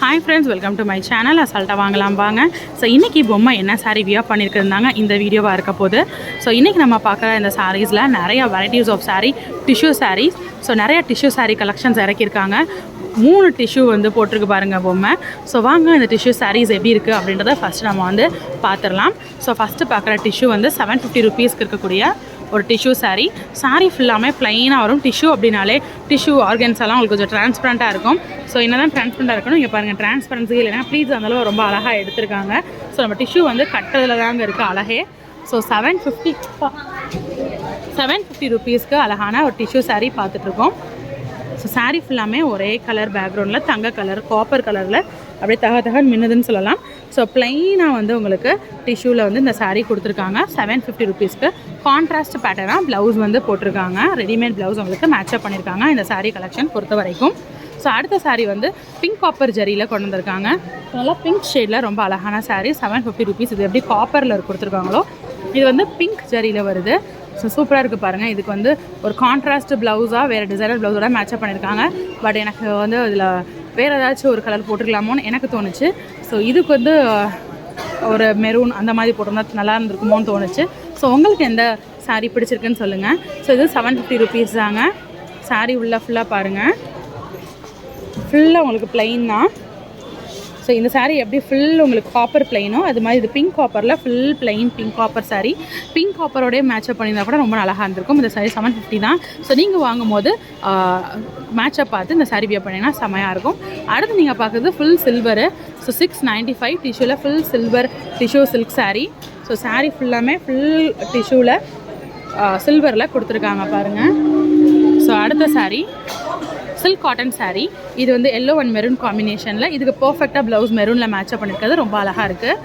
Hi friends welcome to my channel அசால்ட்டாக வாங்கலாம் வாங்க. ஸோ இன்றைக்கி பொம்மை என்ன சாரீ வியா பண்ணியிருக்கிறதாங்க இந்த வீடியோவாக இருக்க போது. ஸோ இன்றைக்கி நம்ம பார்க்குற இந்த சாரீஸில் நிறைய varieties of saree tissue sarees so நிறைய டிஷ்யூ சாரீ கலெக்ஷன்ஸ் இறக்கியிருக்காங்க. மூணு டிஷ்யூ வந்து போட்டிருக்கு பாருங்கள் பொம்மை. ஸோ வாங்க இந்த டிஷ்யூ சாரீஸ் எப்படி இருக்குது அப்படின்றத ஃபஸ்ட்டு நம்ம வந்து பார்த்துடலாம். ஸோ ஃபஸ்ட்டு பார்க்குற டிஷ்யூ வந்து செவன் ஃபிஃப்டி ருபீஸ்க்கு இருக்கக்கூடிய ஒரு டிஷ்யூ சாரீ சாரீ ஃபுல்லாமே ப்ளைனாக வரும். டிஷ்யூ அப்படின்னாலே டிஷ்யூ ஆர்கன்ஸ் எல்லாம் உங்களுக்கு கொஞ்சம் டிரான்ஸ்பரண்ட்டாக இருக்கும். ஸோ என்ன தான் டிரான்ஸ்பரண்ட்டாக இருக்கணும் இங்கே பாருங்கள் டிரான்ஸ்பரன்சி இல்லைன்னா ப்ளீஸ் அந்தளவு ரொம்ப அழகாக எடுத்திருக்காங்க. ஸோ நம்ம டிஷ்யூ வந்து கட்டுறதுல தாங்க இருக்குது அழகே. So seven fifty seven fifty ருபீஸ்க்கு அழகான ஒரு டிஷ்யூ சாரீ பார்த்துட்ருக்கோம். ஸோ சாரீ ஃபுல்லாமே ஒரே கலர் பேக்ரவுண்டில் தங்க கலர் காப்பர் கலரில் அப்படியே தக தக மின்னுதுன்னு சொல்லலாம். ஸோ ப்ளைனாக வந்து உங்களுக்கு டிஷ்யூவில் வந்து இந்த சாரீ கொடுத்துருக்காங்க. செவன் ஃபிஃப்டி ருபீஸ்க்கு கான்ட்ராஸ்ட் பேட்டர்னாக ப்ளவுஸ் வந்து போட்டிருக்காங்க. ரெடிமேட் ப்ளவுஸ் உங்களுக்கு மேட்சப் பண்ணியிருக்காங்க இந்த சாரீ கலெக்ஷன் பொறுத்த வரைக்கும் ஸோ அடுத்த சாரீ வந்து பிங்க் காப்பர் ஜரியில் கொண்டு வந்திருக்காங்க. நல்லா பிங்க் ஷேடில் ரொம்ப அழகான சாரீ செவன் ஃபிஃப்டி ருபீஸ் இது எப்படி காப்பரில் கொடுத்துருக்காங்களோ இது வந்து பிங்க் ஜரியில் வருது. ஸோ சூப்பராக இருக்குது பாருங்கள் இதுக்கு வந்து ஒரு கான்ட்ராஸ்ட் ப்ளவுஸாக வேறு டிசைனர் ப்ளவுஸோட மேட்சப் பண்ணியிருக்காங்க பட் எனக்கு வந்து அதில் வேறு ஏதாச்சும் ஒரு கலர் போட்டுக்கலாமோன்னு எனக்கு தோணுச்சு. ஸோ இதுக்கு வந்து ஒரு மெரூன் அந்த மாதிரி போட்டிருந்தா நல்லா இருந்திருக்குமோன்னு தோணுச்சு. ஸோ உங்களுக்கு எந்த சாரீ பிடிச்சிருக்குன்னு சொல்லுங்கள் ஸோ இது செவன் ஃபிஃப்டி ருபீஸ் தாங்க. சாரீ உள்ளே ஃபுல்லாக பாருங்கள் ஃபுல்லாக உங்களுக்கு பிளெயின் தான். ஸோ இந்த சாரீ எப்படி ஃபுல் உங்களுக்கு காப்பர் பிளைனோ அது மாதிரி இது pink காப்பரில் full plain pink copper saree pink காப்பரோடய match up பண்ணியிருந்தா கூட ரொம்ப அழகாக இருந்திருக்கும். இந்த சாரீ செவன் ஃபிஃப்டி தான். ஸோ நீங்கள் வாங்கும்போது மேட்சப் பார்த்து இந்த சாரீ வியர் பண்ணிங்கன்னா செமையாக இருக்கும். அடுத்து நீங்கள் பார்க்குறது full silver so six ninety five டிஷ்யூவில் full silver tissue silk saree so saree ஃபுல்லாமே ஃபுல் டிஷ்யூவில் சில்வரில் கொடுத்துருக்காங்க பாருங்கள் ஸோ அடுத்த சாரீ சில்க் காட்டன் சாரீ இது வந்து எல்லோ அண்ட் மெரூன் காம்பினேஷனில் இதுக்கு பர்ஃபெக்டாக ப்ளவுஸ் மெரூனில் மேட்சப் பண்ணியிருக்கிறது ரொம்ப அழகாக இருக்குது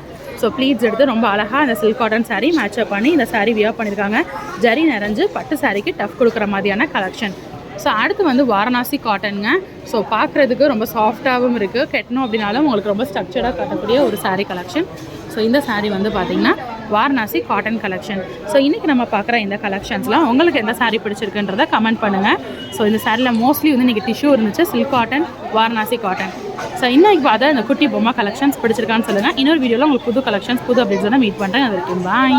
ஸோ ப்ளீட்ஸ் எடுத்து ரொம்ப அழகாக அந்த சில்க் காட்டன் saree மேட்சப் பண்ணி இந்த சாரீ வியர் பண்ணியிருக்காங்க ஜரி நிறைஞ்சு பட்டு சாரீக்கு டஃப் கொடுக்குற மாதிரியான கலெக்ஷன் ஸோ அடுத்து வந்து வாரணாசி காட்டனுங்க. ஸோ பார்க்குறதுக்கு ரொம்ப சாஃப்டாகவும் இருக்குது கெட்டணும் அப்படின்னாலும் உங்களுக்கு ரொம்ப ஸ்ட்ரக்சர்டாக காட்டக்கூடிய ஒரு சாரீ கலெக்ஷன் ஸோ இந்த சாரீ வந்து பார்த்திங்கன்னா வாரணாசி காட்டன் கலெக்ஷன் ஸோ இன்றைக்கி நம்ம பார்க்குற இந்த கலெக்ஷன்ஸ்லாம் உங்களுக்கு எந்த சாரீ பிடிச்சிருக்குன்றதை கமெண்ட் பண்ணுங்கள் ஸோ இந்த சாரியில் மோஸ்ட்லி வந்து இன்றைக்கி டிஷ்யூ இருந்துச்சு. Silk cotton Varanasi cotton so இன்னைக்கு பார்த்தா இந்த குட்டி பொம்மை கலெக்ஷன்ஸ் பிடிச்சிருக்கான்னு சொல்லுங்கள் இன்னொரு வீடியோவில் உங்களுக்கு புது கலெக்ஷன்ஸ் புது அப்டேட்ஸ் மீட் பண்ணுறேன் அது வரைக்கும் பாய்